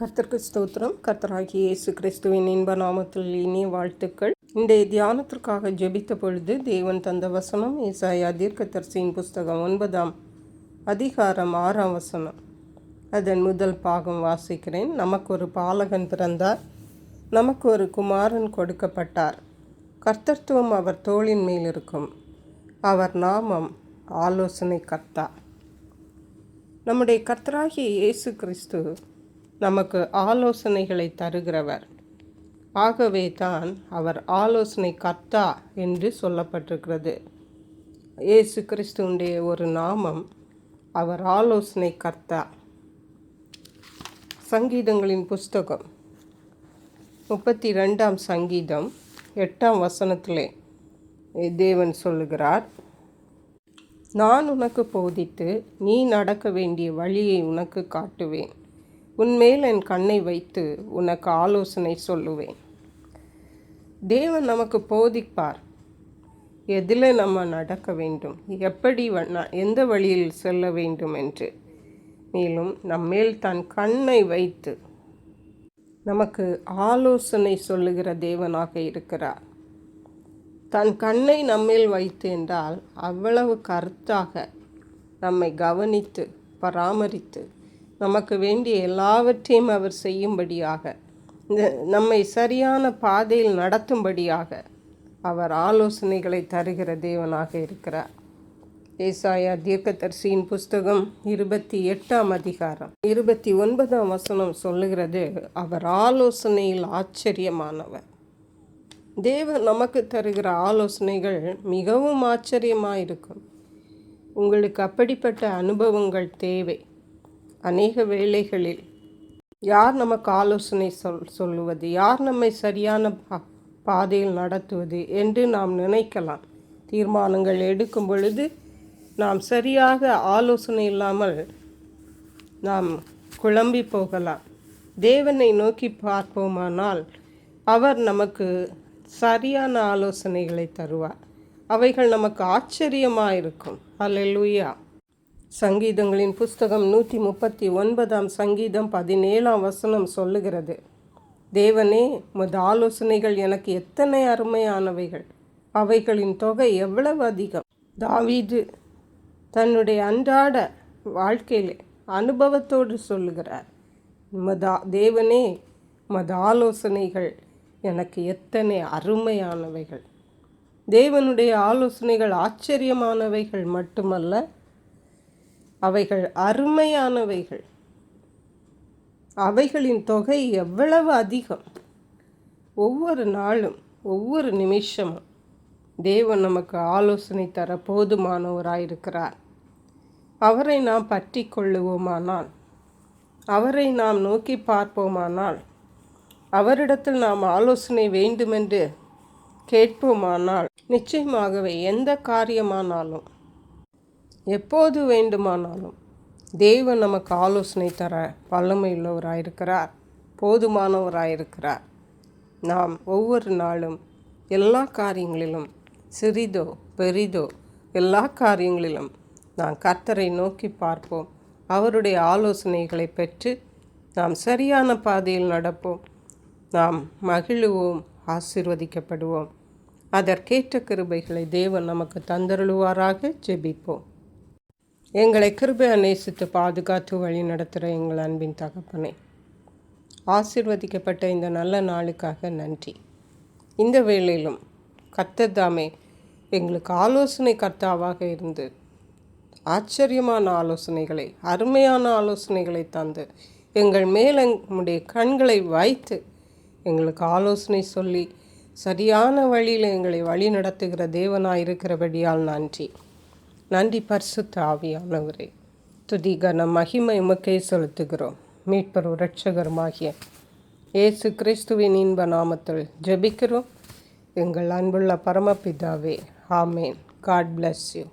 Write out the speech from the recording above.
கர்த்தருக்கு ஸ்தோத்திரம். கர்த்தராகி இயேசு கிறிஸ்துவின் இன்ப நாமத்தில் இனிய வாழ்த்துக்கள். இன்றைய தியானத்திற்காக ஜெபித்த பொழுது தேவன் தந்த வசனம் ஏசாயா தீர்க்கதரிசியின் புஸ்தகம் ஒன்பதாம் அதிகாரம் ஆறாம் வசனம். அதன் முதல் பாகம் வாசிக்கிறேன். நமக்கு ஒரு பாலகன் பிறந்தார். நமக்கு ஒரு குமாரன் கொடுக்கப்பட்டார். கர்த்தத்துவம் அவர் தோளின் மேல் இருக்கும். அவர் நாமம் ஆலோசனை கர்த்தா நம்முடைய கர்த்தராகிய இயேசு கிறிஸ்து நமக்கு ஆலோசனைகளை தருகிறவர். ஆகவே தான் அவர் ஆலோசனை கர்த்தா என்று சொல்லப்பட்டிருக்கிறது. இயேசு கிறிஸ்துவுடைய ஒரு நாமம் அவர் ஆலோசனை கர்த்தா. சங்கீதங்களின் புஸ்தகம். முப்பத்தி ரெண்டாம் சங்கீதம் எட்டாம் வசனத்திலே தேவன் சொல்லுகிறார் நான் உனக்கு போதித்து நீ நடக்க வேண்டிய வழியை உனக்கு காட்டுவேன். உன்மேல் என் கண்ணை வைத்து உனக்கு ஆலோசனை சொல்லுவேன். தேவன் நமக்கு போதிப்பார். எதில் நம்ம நடக்க வேண்டும். எப்படி எந்த வழியில் செல்ல வேண்டும் என்று. மேலும் நம்மேல் தன் கண்ணை வைத்து நமக்கு ஆலோசனை சொல்லுகிற தேவனாக இருக்கிறார். தன் கண்ணை நம்மேல் வைத்து என்றால் அவ்வளவு கருத்தாக நம்மை கவனித்து பராமரித்து நமக்கு வேண்டிய எல்லாவற்றையும் அவர் செய்யும்படியாக நம்மை சரியான பாதையில் நடத்தும்படியாக அவர் ஆலோசனைகளை தருகிற தேவனாக இருக்கிறார். ஏசாயா தீர்க்கதர்சியின் புஸ்தகம் இருபத்தி எட்டாம் அதிகாரம் இருபத்தி ஒன்பதாம் வசனம் சொல்லுகிறது அவர் ஆலோசனையில் ஆச்சரியமானவர். தேவன் நமக்கு தருகிற ஆலோசனைகள் மிகவும் ஆச்சரியமாக இருக்கும் உங்களுக்கு அப்படிப்பட்ட அனுபவங்கள் தேவை. அநேக வேளைகளில் யார் நமக்கு ஆலோசனை சொல் சொல்லுவது? யார் நம்மை சரியான பாதையில் நடத்துவது என்று நாம் நினைக்கலாம். தீர்மானங்கள் எடுக்கும் பொழுது நாம் சரியாக ஆலோசனை இல்லாமல் நாம் குழம்பி போகலாம். தேவனை நோக்கி பார்ப்போமானால் அவர் நமக்கு சரியான ஆலோசனைகளை தருவார். அவைகள் நமக்கு ஆச்சரியமாக இருக்கும் அல்லூயா சங்கீதங்களின் புஸ்தகம் நூற்றி முப்பத்தி ஒன்பதாம் சங்கீதம் பதினேழாம் வசனம் சொல்லுகிறது. தேவனே முத ஆலோசனைகள் எனக்கு எத்தனை அருமையானவைகள். அவைகளின் தொகை எவ்வளவு அதிகம். தாவீது தன்னுடைய அன்றாட வாழ்க்கையில் அனுபவத்தோடு சொல்லுகிறார். மதா தேவனே மத ஆலோசனைகள் எனக்கு எத்தனை அருமையானவைகள். தேவனுடைய ஆலோசனைகள் ஆச்சரியமானவைகள் மட்டுமல்ல அவைகள் அருமையானவைகள். அவைகளின் தொகை எவ்வளவு அதிகம்? ஒவ்வொரு நாளும் ஒவ்வொரு நிமிஷமும் தேவன் நமக்கு ஆலோசனை தர போதுமானவராயிருக்கிறார். அவரை நாம் பற்றி கொள்ளுவோமானால் அவரை நாம் நோக்கி பார்ப்போமானால் அவரிடத்தில் நாம் ஆலோசனை வேண்டுமென்று கேட்போமானால் நிச்சயமாகவே எந்த காரியமானாலும் எப்போது வேண்டுமானாலும். தேவன் நமக்கு ஆலோசனை தர வல்லமையுள்ளவராயிருக்கிறார். போதுமானவராயிருக்கிறார். நாம் ஒவ்வொரு நாளும் எல்லா காரியங்களிலும் சிறிதோ பெரிதோ எல்லா காரியங்களிலும் நாம் கர்த்தரை நோக்கி பார்ப்போம். அவருடைய ஆலோசனைகளை பெற்று நாம் சரியான பாதையில் நடப்போம். நாம் மகிழுவோம் ஆசிர்வதிக்கப்படுவோம். அதற்கேற்ற கிருபைகளை தேவன் நமக்கு தந்தருளுவாராக. ஜெபிப்போம். எங்களை கிருபை நேசித்து பாதுகாத்து வழி நடத்துகிற எங்கள் அன்பின் தகப்பனை. ஆசிர்வதிக்கப்பட்ட இந்த நல்ல நாளுக்காக நன்றி. இந்த வேளையிலும் கர்த்ததாமே எங்களுக்கு ஆலோசனை கர்த்தாவாக இருந்து ஆச்சரியமான ஆலோசனைகளை அருமையான ஆலோசனைகளை தந்து எங்கள் மேல் எங்களுடைய கண்களை வைத்து எங்களுக்கு ஆலோசனை சொல்லி சரியான வழியில் எங்களை வழி நடத்துகிற தேவனாக இருக்கிறபடியால் நன்றி. நன்றி பரிசு தாவியானவரே துதி கன மகிமை உமக்கே செலுத்துகிறோம். மீட்பர் இரட்சகருமாகிய இயேசு கிறிஸ்துவின் இன்ப நாமத்தில் ஜெபிக்கிறோம். எங்கள் அன்புள்ள பரமபிதாவே ஆமேன். God bless you